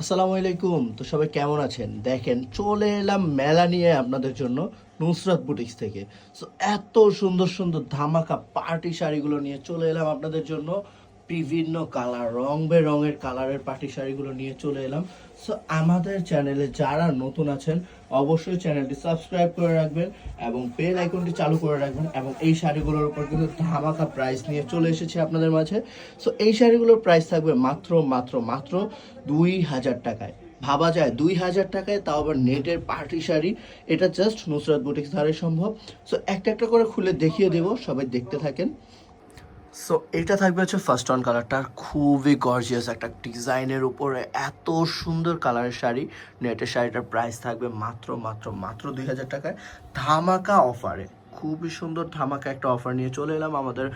আসসালামু আলাইকুম। তো সবাই কেমন আছেন? দেখেন, চলে এলাম মেলা নিয়ে আপনাদের জন্য নুসরাত বুটিক্স থেকে। সো এত সুন্দর সুন্দর ধামাকা পার্টি শাড়িগুলো নিয়ে চলে এলাম আপনাদের জন্য। বিভিন্ন কালার, রং বেরঙের কালারের পার্টি শাড়িগুলো নিয়ে চলে এলাম। সো আমাদের চ্যানেলে যারা নতুন আছেন, অবশ্যই চ্যানেলটি সাবস্ক্রাইব করে রাখবেন এবং বেল আইকনটি চালু করে রাখবেন এবং এই শাড়িগুলোর উপর কিন্তু ধামাকা প্রাইস নিয়ে চলে এসেছে আপনাদের মাঝে। সো এই শাড়িগুলোর প্রাইস থাকবে মাত্র মাত্র মাত্র দুই হাজার টাকায়। ভাবা যায় দুই হাজার টাকায়, তাও আবার নেটের পার্টি শাড়ি এটা জাস্ট নুসরাত বুটিক্স ধারে সম্ভব। সো একটা একটা করে খুলে দেখিয়ে দেবো, সবাই দেখতে থাকেন। সো এটা থাকবে হচ্ছে ফার্স্ট অন কালারটা খুবই গর্জিয়াস একটা ডিজাইনের উপরে এত সুন্দর কালারের শাড়ি। নেটের শাড়িটার প্রাইস থাকবে মাত্র মাত্র মাত্র দুই হাজার টাকায় ধামাকা অফারে খুবই সুন্দর ধামাকা একটা অফার নিয়ে চলে এলাম আমাদের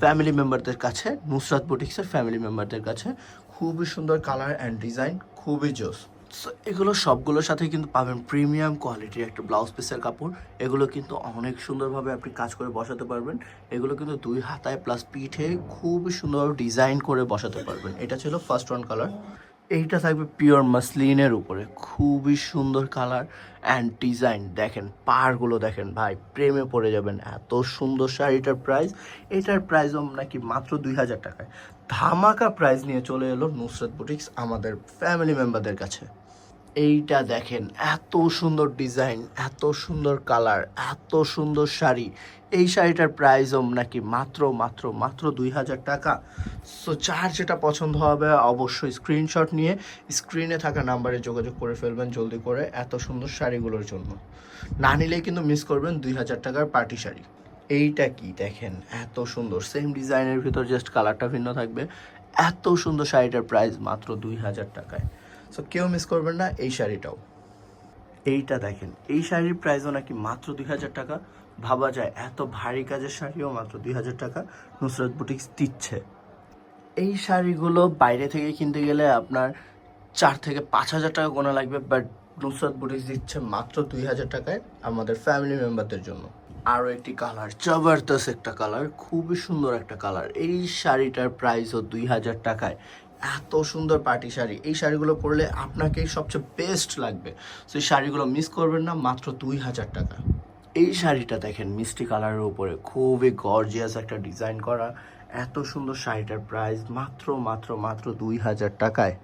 ফ্যামিলি মেম্বারদের কাছে, নুসরাত বুটিক্সের ফ্যামিলি মেম্বারদের কাছে। খুবই সুন্দর কালার অ্যান্ড ডিজাইন খুবই জোস। So, এগুলো সবগুলোর সাথে কিন্তু পাবেন প্রিমিয়াম কোয়ালিটির একটা ব্লাউজ পিসের কাপড়। এগুলো কিন্তু অনেক সুন্দরভাবে আপনি কাজ করে বসাতে পারবেন। এগুলো কিন্তু দুই হাতায় প্লাস পিঠে খুবই সুন্দরভাবে ডিজাইন করে বসাতে পারবেন। এটা ছিল ফার্স্ট ওয়ান কালার এইটা থাকবে পিওর মাসলিনের উপরে। খুবই সুন্দর কালার অ্যান্ড ডিজাইন দেখেন পাড়গুলো দেখেন ভাই প্রেমে পড়ে যাবেন। এত সুন্দর শাড়িটার প্রাইস এটার প্রাইসও নাকি মাত্র দুই হাজার টাকায়। ধামাকা প্রাইস নিয়ে চলে এলো নুসরাত বুটিক্স আমাদের ফ্যামিলি মেম্বারদের কাছে। এইটা দেখেন, এত সুন্দর ডিজাইন, এত সুন্দর কালার, এত সুন্দর শাড়ি। এই শাড়িটার প্রাইসও নাকি মাত্র মাত্র মাত্র দুই হাজার টাকা। সো যার যেটা পছন্দ হবে অবশ্যই স্ক্রিনশট নিয়ে স্ক্রিনে থাকা নাম্বারে যোগাযোগ করে ফেলবেন জলদি করে এত সুন্দর শাড়িগুলোর জন্য। না নিলেই কিন্তু মিস করবেন দুই হাজার টাকার পার্টি শাড়ি। এইটা কি দেখেন, এত সুন্দর। সেম ডিজাইনের ভিতর জাস্ট কালারটা ভিন্ন থাকবে। এত সুন্দর শাড়িটার প্রাইস মাত্র দুই হাজার টাকায়। সো কেউ মিস করবেন না এই শাড়িটাও। এইটা দেখেন, এই শাড়ির প্রাইসও নাকি মাত্র দুই হাজার টাকা। ভাবা যায়, এত ভারী কাজের শাড়িও মাত্র দুই হাজার টাকা। নুসরাত বুটিক্স দিচ্ছে। এই শাড়িগুলো বাইরে থেকে কিনতে গেলে আপনার চার থেকে পাঁচ হাজার টাকা গোনা লাগবে বাট নুসরাত বুটিক্স দিচ্ছে মাত্র দুই হাজার টাকায় আমাদের ফ্যামিলি মেম্বারদের জন্য। আরও একটি কালার জবরদস্ত একটা কালার খুবই সুন্দর একটা কালার এই শাড়িটার প্রাইসও দুই হাজার টাকায়। এত সুন্দর পার্টি শাড়ি। এই শাড়িগুলো পরলে আপনাকেই সবচেয়ে বেস্ট লাগবে। তো এই শাড়িগুলো মিস করবেন না, মাত্র দুই হাজার টাকা। এই শাড়িটা দেখেন, মিষ্টি কালারের উপরে। খুবই গর্জিয়াস একটা ডিজাইন করা। এত সুন্দর শাড়িটার প্রাইস মাত্র মাত্র মাত্র দুই হাজার টাকায়।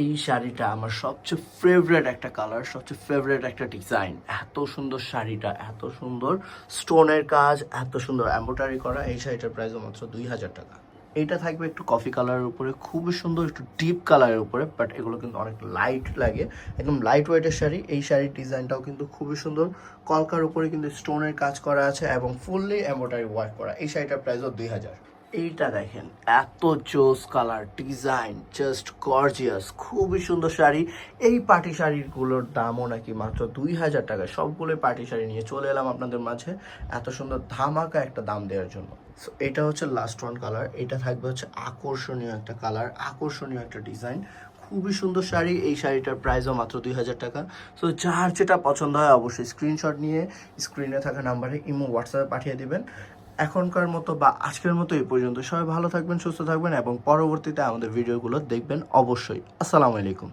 এই শাড়িটা আমার সবচেয়ে ফেভারেট একটা কালার সবচেয়ে ফেভারেট একটা ডিজাইন এত সুন্দর শাড়িটা, এত সুন্দর স্টোনের কাজ, এত সুন্দর এম্ব্রয়ডারি করা। এই শাড়িটার প্রাইসও মাত্র দুই হাজার টাকা। এইটা থাকবে একটু কফি কালারের উপরে, খুবই সুন্দর একটু ডিপ কালারের উপরে বাট এগুলো কিন্তু অনেক লাইট লাগে। একদম লাইট ওয়েটের শাড়ি, এই শাড়ির ডিজাইনটাও কিন্তু খুবই সুন্দর। কলকার উপরে কিন্তু স্টোনের কাজ করা আছে এবং ফুললি এম্ব্রয়ডারি ওয়ার্ক করা। এই শাড়িটার প্রাইসও দুই হাজার। এইটা দেখেন, এত জোস কালার ডিজাইন জাস্ট গর্জিয়াস খুবই সুন্দর শাড়ি। এই পার্টি শাড়িগুলোর দামও নাকি মাত্র দুই হাজার টাকা সবগুলো পার্টি শাড়ি নিয়ে চলে এলাম আপনাদের মাঝে, এত সুন্দর ধামাকা একটা দাম দেওয়ার জন্য। So, এটা হচ্ছে লাস্ট ওয়ান কালার এটা থাকবে হচ্ছে আকর্ষণীয় একটা কালার আকর্ষণীয় একটা ডিজাইন খুবই সুন্দর শাড়ি। এই শাড়িটার প্রাইসও মাত্র দুই হাজার টাকা। সো যার যেটা পছন্দ হয় অবশ্যই স্ক্রিনশট নিয়ে স্ক্রিনে থাকা নাম্বারে ইমো হোয়াটসঅ্যাপে পাঠিয়ে দিবেন। এখনকার মতো বা আজকের মতো এই পর্যন্ত। সবাই ভালো থাকবেন সুস্থ থাকবেন এবং পরবর্তীতে আমাদের ভিডিওগুলো দেখবেন অবশ্যই। আসসালামু আলাইকুম।